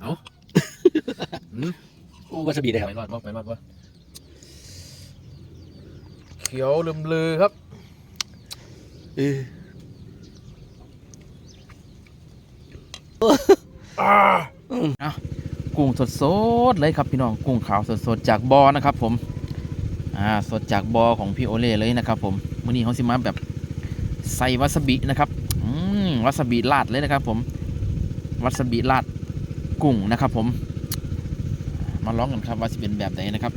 เอาอืมอู้วาซาบิได้ครับไปรอดบ่ไปรอดบ่เขียวลืมลือครับเอออ่ากุ้งสดสดๆเลยครับพี่น้องกุ้งขาวสดสดๆจากบอนะครับ ผม อ่าสดจากบอของพี่โอเล่เลยนะครับผมมื้อนี้เขาสิมาแบบใส่วาซาบินะครับ อืมวาซาบิราดเลยนะครับ ผมวาซาบิราด กุ้งนะครับ ผม มาลองกันครับว่าจะเป็นแบบไหนนะครับ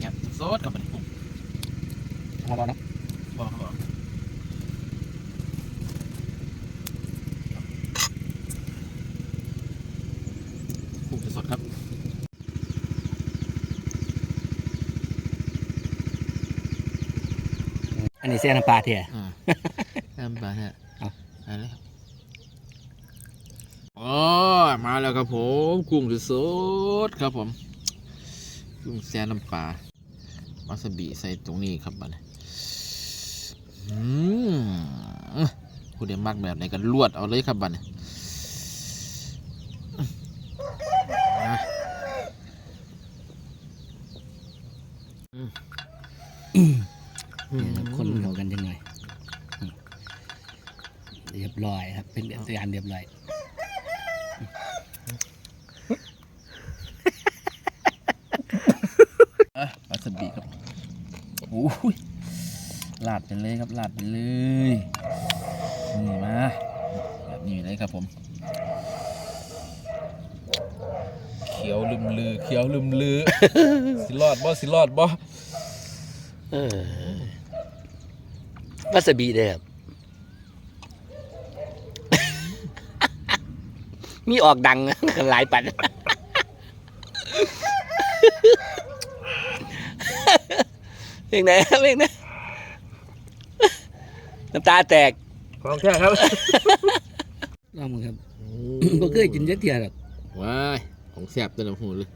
แบบสดกับมันกุ้งมาลองนะ บ่บ่กุ้งสดๆครับ อันนี้เส้นน้ำปลาเทียอ่าแอมปลาฮะเอาอะไรครับอ๋อมาแล้วครับผมกุ้งสดๆครับผมกุ้งแซ่น้ำปลาวาซาบิใส่ตรงนี้ครับบัดนี้อืมผู้ใดมักแบบไหนก็ลวดเอาเลยครับบัดนี้อะ นี่ครับคนเข้ากันจังหน่อยอืมเรียบร้อยครับ เป็นตัวอย่างเรียบร้อยอะวาซาบิครับโอ้ยลาดไปเลยครับลาดไปเลยนี่มาแบบนี้เลยครับผมเขียวลืมลือเขียวลืมลือสิรอดบ่สิรอดบ่เออ วาซาบิได้ครับ มีออกดังกันหลายปันเพลงไหนครับเพลงไหนน้ำตาแตกของแท้ครับลองมึงครับบ่เคยกินจักเทียหรอกว้ายของแซ่บตัวน้ำหูเลย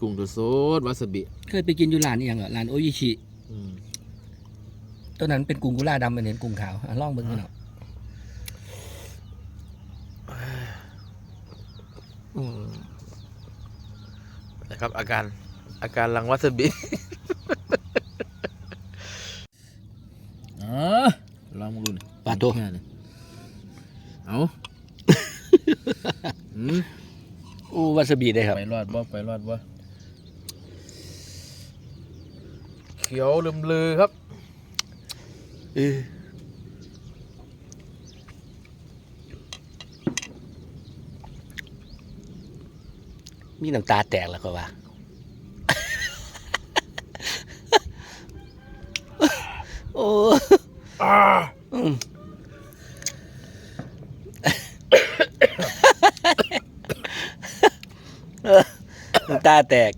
กุ้งตัวสดวาซาบิ เคยไปกินอยู่ร้านนี่ยังเหรอร้านโออิชิอืม ตัวนั้นเป็นกุ้งกุลาดำเป็นเห็นกุ้งขาวอะลองเบิ่งกันเนาะนะครับ อาการอาการหลังวาซาบิอ๋อลองมาดูหน่อยปลาตัวแค่นี้เอาอืมอู้วาซาบิได้ครับ ไปรอดบ่ไปรอดบ่เขียวลืมลือครับ เออมีน้ำตาแตกแล้วก็ว่าโอ้อ่าน้ำตาแตก